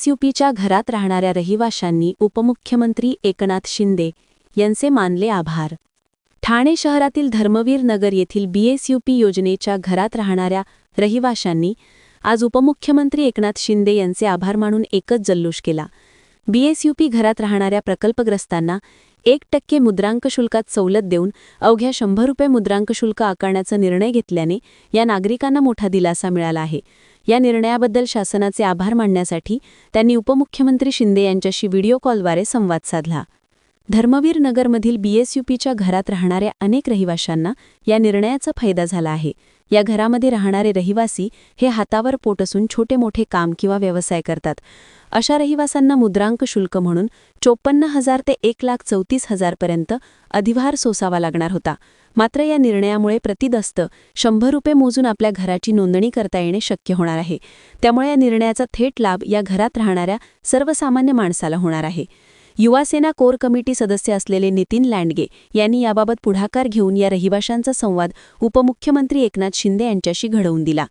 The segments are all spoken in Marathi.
बीएसयूपीच्या घरात राहणाऱ्या रहिवाशांनी उपमुख्यमंत्री एकनाथ शिंदे यांचे मानले आभार. ठाणे शहरातील धर्मवीर नगर येथील बीएसयूपी योजनेच्या घरात राहणाऱ्या रहिवाशांनी आज उपमुख्यमंत्री एकनाथ शिंदे यांचे आभार मानून एकच जल्लोष केला. बीएसयूपी घरात राहणाऱ्या प्रकल्पग्रस्तांना एक टक्के मुद्रांक शुल्कात सवलत देऊन अवघ्या शंभर रुपये मुद्रांक शुल्क आकारण्याचा निर्णय घेतल्याने या नागरिकांना मोठा दिलासा मिळाला आहे. या निर्णयाबद्दल शासनाचे आभार मानण्यासाठी त्यांनी उपमुख्यमंत्री शिंदे यांच्याशी व्हिडिओ कॉलद्वारे संवाद साधला. धर्मवीर नगरमधील बीएसयूपीच्या घरात राहणाऱ्या अनेक रहिवाशांना या निर्णयाचा फायदा झाला आहे. या घरामध्ये राहणारे रहिवासी हे हातावर पोट असून छोटे मोठे काम किंवा व्यवसाय करतात. अशा रहिवासांना मुद्रांक शुल्क म्हणून चोपन्न हजार ते एक लाख चौतीस हजारपर्यंत अधिभार सोसावा लागणार होता. मात्र या निर्णयामुळे प्रतिदस्त शंभर रुपये मोजून आपल्या घराची नोंदणी करता येणे शक्य होणार आहे. त्यामुळे या निर्णयाचा थेट लाभ या घरात राहणाऱ्या सर्वसामान्य माणसाला होणार आहे. युवासेना कोर कमिटी सदस्य असलेले नितीन लांडगे यांनी याबाबत पुढाकार घेऊन या रहिवाशांचा संवाद उपमुख्यमंत्री एकनाथ शिंदे यांच्याशी घडवून दिला.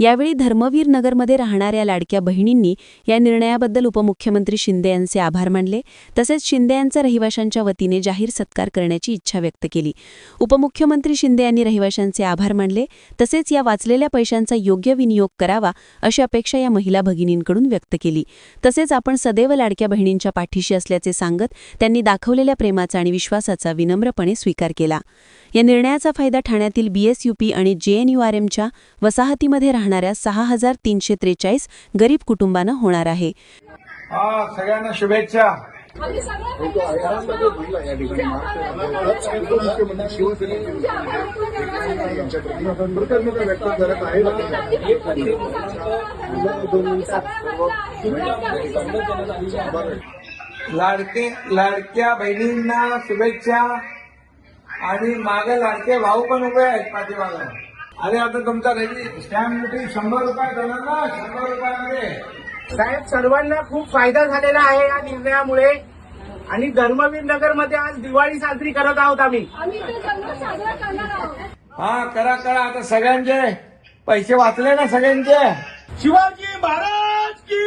यावेळी धर्मवीर नगरमध्ये राहणाऱ्या लाडक्या बहिणींनी या निर्णयाबद्दल उपमुख्यमंत्री शिंदे यांचे आभार मानले. तसेच शिंदे यांचा रहिवाशांच्या वतीने जाहीर सत्कार करण्याची इच्छा व्यक्त केली. उपमुख्यमंत्री शिंदे यांनी रहिवाशांचे आभार मानले. तसेच या वाचलेल्या पैशांचा योग्य विनियोग करावा अशी अपेक्षा या महिला भगिनींकडून व्यक्त केली. तसेच आपण सदैव लाडक्या बहिणींच्या पाठीशी असल्याचे सांगत त्यांनी दाखवलेल्या प्रेमाचा आणि विश्वासाचा विनम्रपणे स्वीकार केला. या निर्णयाचा फायदा ठाण्यातील बीएसयूपी आणि जेएनयूआरएमच्या वसाहतीमध्ये राहणार राहणाऱ्या सहा हजार तीनशे त्रेचाळीस गरीब कुटुंबांना होणार आहे. सगळ्यांना शुभेच्छा. लाडके लाडक्या बहिणींना शुभेच्छा. आणि मागे लाडके भाऊ पण उभे आहेत पाठीमागा. अरे आता तुमचा रेडी स्टॅम्प ड्युटी शंभर रुपये देणार ना शंभर रुपयामध्ये साहेब सर्वांना खूप फायदा झालेला आहे या निर्णयामुळे आणि धर्मवीर नगरमध्ये आज दिवाळी साजरी करत आहोत आम्ही आम्ही तो जन्म साजरा करणार आहोत हा करा करा आता सगळ्यांचे पैसे वाचले ना सगळ्यांचे शिवाजी महाराज की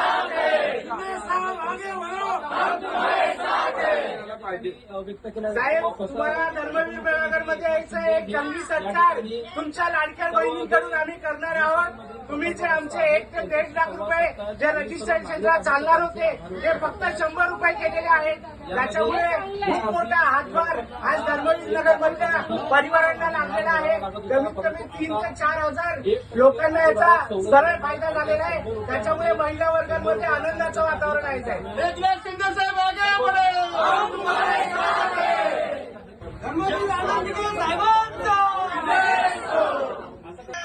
साहेब तुम्हाला धर्मवीर नगरमध्ये यायचं एक जंगी सत्कार तुमच्या लाडक्या बहिणीकडून आम्ही करणार आहोत. तुम्ही जे आमचे एक ते दीड लाख रुपये जे रजिस्टर्ड क्षेत्रात चालणार होते ते फक्त शंभर रुपये केलेले आहेत त्याच्यामुळे खूप मोठा हातभार आज धर्मवीर नगर मधल्या परिवारांना लागलेला आहे. कमीत कमी तीन ते चार हजार लोकांना याचा सरळ फायदा झालेला आहे. त्याच्यामुळे महिला वर्गांमध्ये आनंदाचं वातावरण आहे. साहेब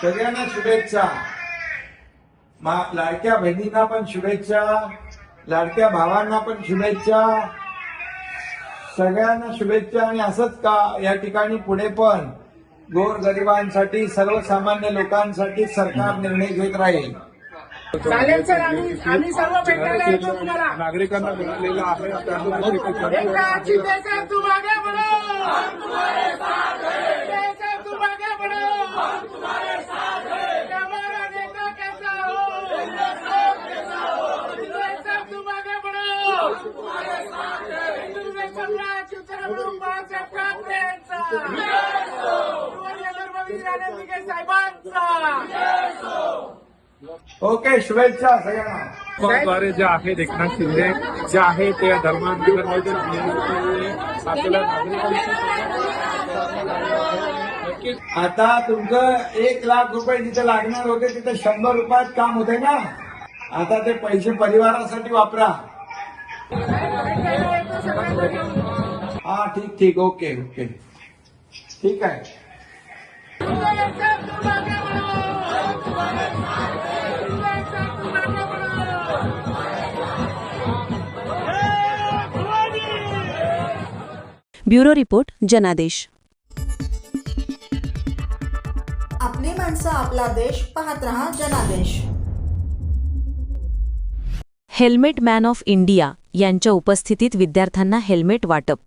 सगळ्यांना शुभेच्छा. मा- लाडक्या बहिणींना पण शुभेच्छा. लाडक्या भावांना पण शुभेच्छा. सगळ्यांना शुभेच्छा आणि असंच का या ठिकाणी पुढे पण गोर गरिबांसाठी सर्वसामान्य लोकांसाठी सरकार निर्णय घेत राहील. चालेल सर आम्ही आम्ही सर्व भेटायला येतो तुम्हाला. नागरिकांना मिळालेला आहे बढ़ो शिंदे साहेब तुम आगे बढ़ो हमारा नेता कैसा हो शिंदे साहेब तुम आगे बढ़ो हिंदू सम्राट शिवसेना बाळासाहेब ठाकरे यांचा शिवाजी धर्मवीर आनंदीकर साहेबांचा ओके शुभेच्छा सगळ्यांना. द्वारे जे आहेत एकनाथ शिंदे जे आहे ते नागरिकांची आता तुमचं एक लाख रुपये जिथे लागणार होते तिथे शंभर रुपयात काम होते ना? आता ते पैसे परिवारासाठी वापरा. हा ठीक ठीक ओके ओके. ठीक आहे. ब्युरो रिपोर्ट जनादेश. आपली माणसं आपला देश पाहत रहा जनादेश. हेल्मेट मॅन ऑफ इंडिया यांच्या उपस्थितीत विद्यार्थ्यांना हेल्मेट वाटप.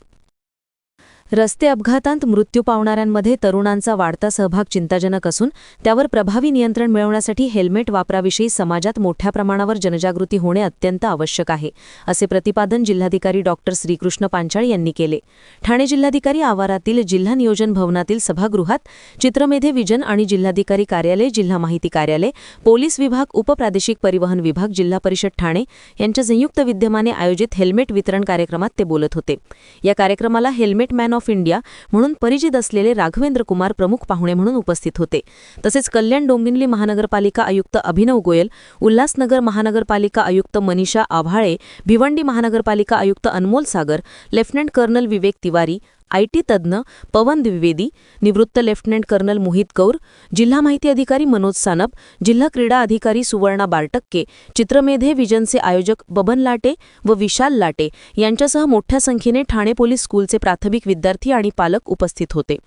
रस्ते अपघातांत मृत्यू पावणाऱ्यांमध्ये तरुणांचा वाढता सहभाग चिंताजनक असून त्यावर प्रभावी नियंत्रण मिळवण्यासाठी हेल्मेट वापराविषयी समाजात मोठ्या प्रमाणावर जनजागृती होणे अत्यंत आवश्यक आहे असे प्रतिपादन जिल्हाधिकारी डॉक्टर श्रीकृष्ण पांचाळ यांनी केले. ठाणे जिल्हाधिकारी आवारातील जिल्हा नियोजन भवनातील सभागृहात चित्रमेधे विजन आणि जिल्हाधिकारी कार्यालय जिल्हा माहिती कार्यालय पोलीस विभाग उपप्रादेशिक परिवहन विभाग जिल्हा परिषद ठाणे यांच्या संयुक्त विद्यमाने आयोजित हेल्मेट वितरण कार्यक्रमात ते बोलत होते. या कार्यक्रमाला हेल्मेट मॅन ऑफ इंडिया म्हणून परिचित असलेले राघवेंद्र कुमार प्रमुख पाहुणे म्हणून उपस्थित होते. तसेच कल्याण डोंबिवली महानगरपालिका आयुक्त अभिनव गोयल उल्हासनगर महानगरपालिका आयुक्त मनीषा आव्हाळे भिवंडी महानगरपालिका आयुक्त Anmol Sagar lieutenant colonel Vivek Tiwari IT तज्ज्ञ पवन द्विवेदी निवृत्त लेफ्टनंट कर्नल मोहित कौर जिल्हा माहिती अधिकारी मनोज सानप जिल्हा क्रीडा अधिकारी सुवर्णा बारटक्के चित्रमेधे विजनचे आयोजक बबन लाटे व विशाल लाटे यांच्यासह मोठ्या संख्येने ठाणे पोलीस स्कूलचे प्राथमिक विद्यार्थी आणि पालक उपस्थित होते.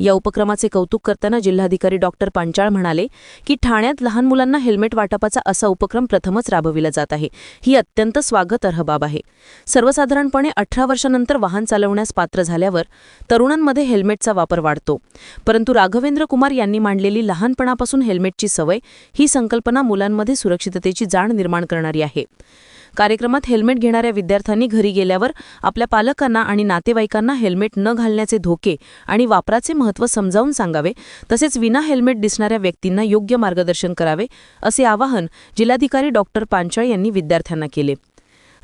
या उपक्रमाचे कौतुक करताना जिल्हाधिकारी डॉक्टर पांचाळ म्हणाले की ठाण्यात लहान मुलांना हेल्मेट वाटपाचा असा उपक्रम प्रथमच राबविला जात आहे. ही अत्यंत स्वागतार्ह बाब आहे. सर्वसाधारणपणे अठरा वर्षानंतर वाहन चालवण्यास पात्र झाल्यावर तरुणांमध्ये हेल्मेटचा वापर वाढतो. परंतु राघवेंद्र कुमार यांनी मांडलेली लहानपणापासून हेल्मेटची सवय ही संकल्पना मुलांमध्ये सुरक्षिततेची जाण निर्माण करणारी आहे. कार्यक्रमात हेल्मेट घेणाऱ्या विद्यार्थ्यांनी घरी गेल्यावर आपल्या पालकांना आणि नातेवाईकांना हेल्मेट न घालण्याचे धोके आणि वापराचे महत्त्व समजावून सांगावे तसेच विना हेल्मेट दिसणाऱ्या व्यक्तींना योग्य मार्गदर्शन करावे असे आवाहन जिल्हाधिकारी डॉक्टर पांचाळ यांनी विद्यार्थ्यांना केले.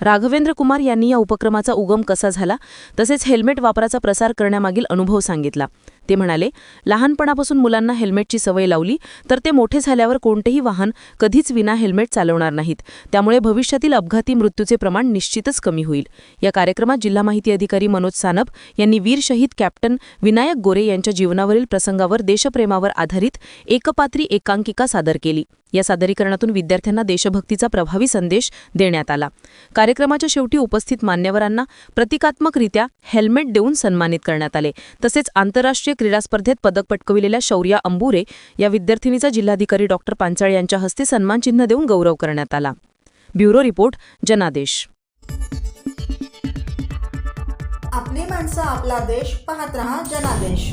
राघवेंद्र कुमार यांनी या उपक्रमाचा उगम कसा झाला तसेच हेल्मेट वापराचा प्रसार करण्यामागील अनुभव सांगितला. ते म्हणाले लहानपणापासून मुलांना हेल्मेटची सवय लावली तर ते मोठे झाल्यावर कोणतेही वाहन कधीच विना हेल्मेट चालवणार नाहीत. त्यामुळे भविष्यातील अपघाती मृत्यूचे प्रमाण निश्चितच कमी होईल. या कार्यक्रमात जिल्हा माहिती अधिकारी मनोज सानप यांनी वीर शहीद कॅप्टन विनायक गोरे यांच्या जीवनावरील प्रसंगावर देशप्रेमावर आधारित एकपात्री एकांकिका सादर केली. या सादरीकरणातून विद्यार्थ्यांना देशभक्तीचा प्रभावी संदेश देण्यात आला. कार्यक्रमाच्या शेवटी उपस्थित मान्यवरांना प्रतिकात्मकरित्या हेल्मेट देऊन सन्मानित करण्यात आले. तसेच आंतरराष्ट्रीय क्रीडा स्पर्धेत पदक पटकविलेल्या शौर्या अंबुरे या विद्यार्थिनीचा जिल्हाधिकारी डॉक्टर पांचाळ यांच्या हस्ते सन्मानचिन्ह देऊन गौरव करण्यात आला. ब्युरो रिपोर्ट जनादेश. आपली माणसं आपला देश पाहत रहा जनादेश.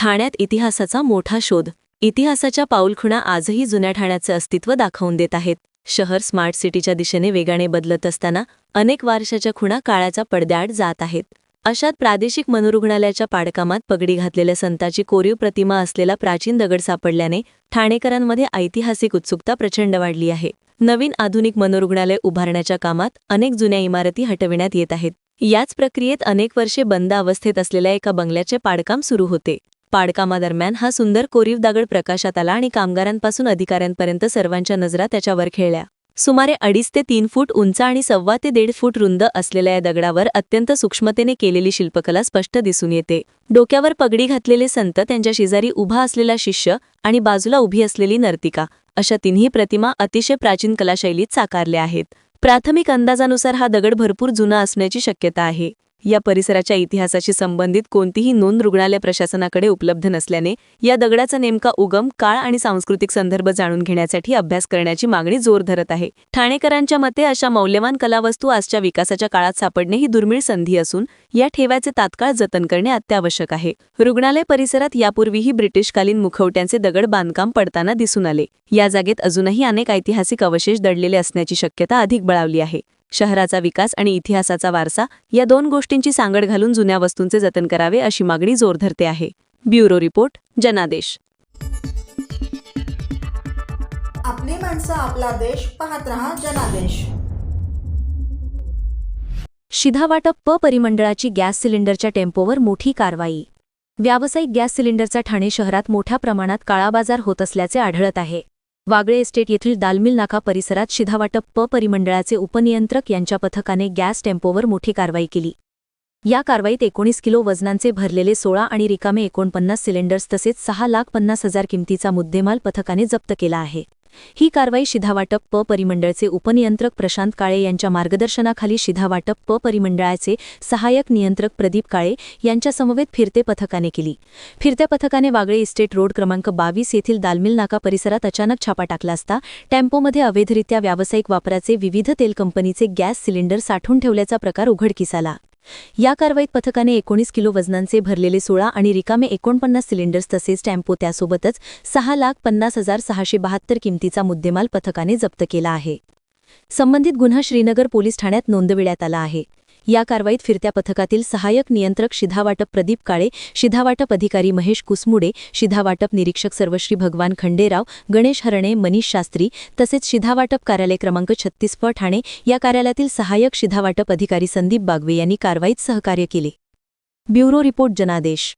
ठाण्यात इतिहासाचा मोठा शोध. इतिहासाच्या पाऊलखुणा आजही जुन्या ठाण्याचे अस्तित्व दाखवून देत आहेत. शहर स्मार्ट सिटीच्या दिशेने वेगाने बदलत असताना अनेक वारशाच्या खुणा काळाच्या पडद्याआड जात आहेत. अशात प्रादेशिक मनोरुग्णालयाच्या पाडकामात पगडी घातलेल्या संताची कोरीव प्रतिमा असलेला प्राचीन दगड सापडल्याने ठाणेकरांमध्ये ऐतिहासिक उत्सुकता प्रचंड वाढली आहे. नवीन आधुनिक मनोरुग्णालय उभारण्याच्या कामात अनेक जुन्या इमारती हटविण्यात येत आहेत. याच प्रक्रियेत अनेक वर्षे बंद अवस्थेत असलेल्या एका बंगल्याचे पाडकाम सुरू होते. पाडकामादरम्यान हा सुंदर कोरीव दगड प्रकाशात आला आणि कामगारांपासून अधिकाऱ्यांपर्यंत सर्वांच्या नजरा त्याच्यावर खेळल्या. सुमारे अडीच ते तीन फूट उंच आणि सव्वा ते दीड फूट रुंद असलेल्या या दगडावर अत्यंत सूक्ष्मतेने केलेली शिल्पकला स्पष्ट दिसून येते. डोक्यावर पगडी घातलेले संत त्यांच्या शेजारी उभा असलेला शिष्य आणि बाजूला उभी असलेली नर्तिका अशा तिन्ही प्रतिमा अतिशय प्राचीन कलाशैलीत साकारल्या आहेत. प्राथमिक अंदाजानुसार हा दगड भरपूर जुना असण्याची शक्यता आहे. या परिसराच्या इतिहासाशी संबंधित कोणतीही नोंद रुग्णालय प्रशासनाकडे उपलब्ध नसल्याने या दगडाचा नेमका उगम काळ आणि सांस्कृतिक संदर्भ जाणून घेण्यासाठी अभ्यास करण्याची मागणी जोर धरत आहे. ठाणेकरांच्या मते अशा मौल्यवान कलावस्तू आजच्या विकासाच्या काळात सापडणे ही दुर्मिळ संधी असून या ठेव्याचे तात्काळ जतन करणे अत्यावश्यक आहे. रुग्णालय परिसरात यापूर्वीही ब्रिटिशकालीन मुखवट्यांचे दगड बांधकाम पडताना दिसून आले. या जागेत अजूनही अनेक ऐतिहासिक अवशेष दडलेले असण्याची शक्यता अधिक बळावली आहे. शहराचा विकास आणि इतिहासाचा वारसा या दोन गोष्टींची सांगड घालून जुन्या वस्तूंचे जतन करावे अशी मागणी जोर धरते आहे. ब्युरो रिपोर्ट जनादेश. आपली माणसं आपला देश पाहत रहा जनादेश. शिधावाटप प परिमंडळाची गॅस सिलेंडरच्या टेम्पोवर मोठी कारवाई. व्यावसायिक गॅस सिलेंडरचा ठाणे शहरात मोठ्या प्रमाणात काळाबाजार होत असल्याचे आढळत आहे. वागळे एस्टेट येथील दालमिल नाका परिसरात शिधावाटप प परिमंडळाचे उपनियंत्रक यांच्या पथकाने गॅस टेम्पोवर मोठी कारवाई केली. या कारवाईत एकोणीस किलो वजनांचे भरलेले सोळा आणि रिकामे एकोणपन्नास सिलेंडर्स तसेच सहा लाख पन्नास हजार किमतीचा मुद्देमाल पथकाने जप्त केला आहे. ही कारवाई शिधावाटप प परिमंडळचे उपनियंत्रक प्रशांत काळे यांच्या मार्गदर्शनाखाली शिधावाटप प परिमंडळाचे सहाय्यक नियंत्रक प्रदीप काळे यांच्यासमवेत फिरते पथकाने केली. फिरत्या पथकाने वागळे इस्टेट रोड क्रमांक बावीस येथील दालमिल नाका परिसरात अचानक छापा टाकला असता टेम्पोमध्ये अवैधरित्या व्यावसायिक वापराचे विविध तेल कंपनीचे गॅस सिलेंडर साठवून ठेवल्याचा प्रकार उघडकीस आला. या कारवाईत पथकाने एकोणीस किलो वजनांचे भरलेले सोळा आणि रिकामे एकोणपन्नास सिलेंडर्स तसेच टॅम्पो त्यासोबतच सहा लाख पन्नास हजार सहाशे बहात्तर किमतीचा मुद्देमाल पथकाने जप्त केला आहे. संबंधित गुन्हा श्रीनगर पोलीस ठाण्यात नोंदविण्यात आला आहे. या कारवाईत फिरत्या पथकातील सहाय्यक नियंत्रक शिधावाटप प्रदीप काळे शिधावाटप अधिकारी महेश कुसमुडे शिधावाटप निरीक्षक सर्वश्री भगवान खंडेराव गणेश हरणे मनीष शास्त्री तसेच शिधावाटप कार्यालय क्रमांक छत्तीस प ठाणे या कार्यालयातील सहाय्यक शिधावाटप अधिकारी संदीप बागवे यांनी कारवाईत सहकार्य केले. ब्युरो रिपोर्ट जनादेश.